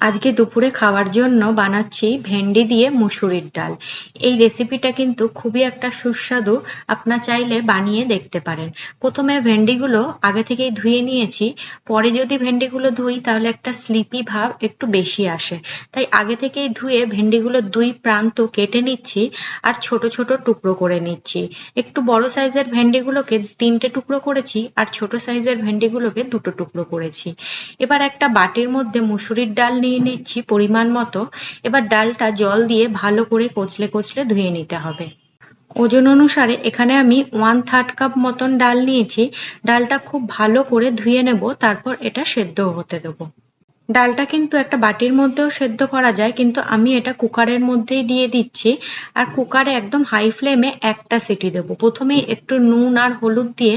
আজকে দুপুরে খাওয়ার জন্য বানাচ্ছি ভেন্ডি দিয়ে মুসুরির ডাল। এই রেসিপিটা কিন্তু খুবই একটা সুস্বাদু। আপনার চাইলে বানিয়ে দেখতে পারেন। প্রথমে ভেন্ডিগুলো আগে থেকেই ধুয়ে নিয়েছি। পরে যদি ভেন্ডিগুলো ধুই, তাহলে একটা স্লিপি ভাব একটু বেশি আসে। তাই আগে থেকেই ধুয়ে ভেন্ডিগুলো দুই প্রান্ত কেটে নিচ্ছি আর ছোট ছোট টুকরো করে নিচ্ছি। একটু বড় সাইজের ভেন্ডিগুলোকে তিনটে টুকরো করেছি আর ছোট সাইজের ভেন্ডিগুলোকে দুটো টুকরো করেছি। এবার একটা বাটির মধ্যে মুসুরির ডাল নিয়ে নিয়ে নিচ্ছি পরিমাণ মতো। এবার ডালটা জল দিয়ে ভালো করে কচলে কচলে ধুয়ে নিতে হবে। ওজন অনুসারে এখানে আমি ওয়ান থার্ড কাপ মতন ডাল নিয়েছি। ডালটা খুব ভালো করে ধুয়ে নেব, তারপর এটা সেদ্ধ হতে দেবো। ডালটা কিন্তু একটা বাটির মধ্যেও সেদ্ধ করা যায়, কিন্তু আমি এটা কুকারের মধ্যেই দিয়ে দিচ্ছি। আর কুকারে একদম হাই ফ্লেমে একটা সিটি দেবো। প্রথমেই একটু নুন আর হলুদ দিয়ে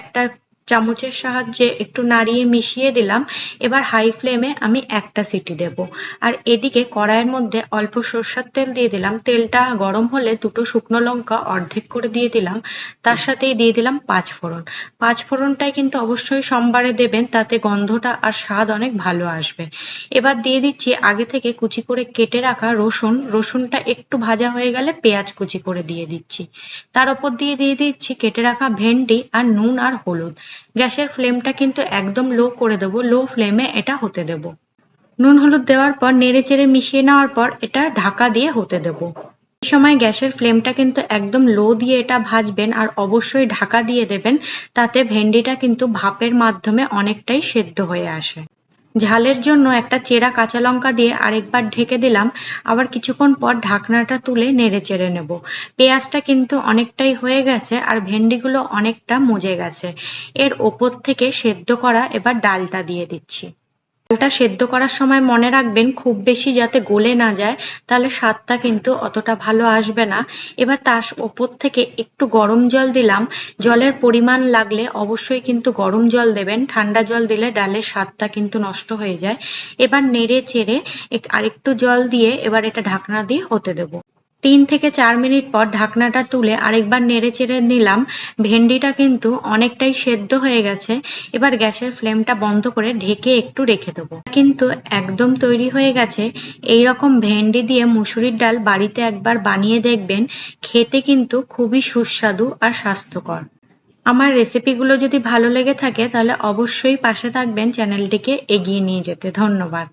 একটা চামচের সাহায্যে একটু নাড়িয়ে মিশিয়ে দিলাম। এবার হাই ফ্লেমে আমি একটা সিটি দেব। আর এদিকে কড়াইয়ের মধ্যে অল্প সর্ষার তেল দিয়ে দিলাম। তেলটা গরম হলে দুটো শুকনো লঙ্কা অর্ধেক করে দিয়ে দিলাম। তার সাথেই দিয়ে দিলাম পাঁচ ফোড়ন। পাঁচ ফোড়নটাই কিন্তু অবশ্যই সোমবারে দেবেন, তাতে গন্ধটা আর স্বাদ অনেক ভালো আসবে। এবার দিয়ে দিচ্ছি আগে থেকে কুচি করে কেটে রাখা রসুন। রসুনটা একটু ভাজা হয়ে গেলে পেঁয়াজ কুচি করে দিয়ে দিচ্ছি। তার উপর দিয়ে দিয়ে দিচ্ছি কেটে রাখা ভেন্ডি আর নুন আর হলুদ। গ্যাসের ফ্লেমটা কিন্তু একদম লো করে দেব, লো ফ্লেমে এটা হতে দেব। নুন হলুদ দেওয়ার পর নেড়ে চেড়ে মিশিয়ে নেওয়ার পর এটা ঢাকা দিয়ে হতে দেব। এই সময় গ্যাসের ফ্লেমটা কিন্তু একদম লো দিয়ে এটা ভাজবেন আর অবশ্যই ঢাকা দিয়ে দেবেন, তাতে ভেন্ডিটা কিন্তু ভাপের মাধ্যমে অনেকটাই সেদ্ধ হয়ে আসে। ঝালের জন্য একটা চেরা কাঁচা লঙ্কা দিয়ে আরেকবার ঢেকে দিলাম। আবার কিছুক্ষণ পর ঢাকনাটা তুলে নেড়ে চেড়ে নেব। পেঁয়াজটা কিন্তু অনেকটাই হয়ে গেছে আর ভেন্ডিগুলো অনেকটা মজে গেছে। এর ওপর থেকে সেদ্ধ করা এবার ডালটা দিয়ে দিচ্ছি। ডালটা সেদ্ধ করার সময় মনে রাখবেন, খুব বেশি যাতে গলে না যায়, তাহলে স্বাদটা কিন্তু অতটা ভালো আসবে না। এবার তার ওপর থেকে একটু গরম জল দিলাম। জলের পরিমাণ লাগলে অবশ্যই কিন্তু গরম জল দেবেন। ঠান্ডা জল দিলে ডালের স্বাদটা কিন্তু নষ্ট হয়ে যায়। এবার নেড়ে চেড়ে আরেকটু জল দিয়ে এবার এটা ঢাকনা দিয়ে হতে দেবো। তিন থেকে চার মিনিট পর ঢাকনাটা তুলে আরেকবার নেড়ে চেড়ে নিলাম। ভেন্ডিটা কিন্তু অনেকটাই সেদ্ধ হয়ে গেছে। এবার গ্যাসের ফ্লেমটা বন্ধ করে ঢেকে একটু রেখে দেবো। কিন্তু একদম তৈরি হয়ে গেছে। এই রকম ভেন্ডি দিয়ে মুসুরির ডাল বাড়িতে একবার বানিয়ে দেখবেন, খেতে কিন্তু খুবই সুস্বাদু আর স্বাস্থ্যকর। আমার রেসিপিগুলো যদি ভালো লেগে থাকে, তাহলে অবশ্যই পাশে থাকবেন, চ্যানেলটিকে এগিয়ে নিয়ে যেতে। ধন্যবাদ।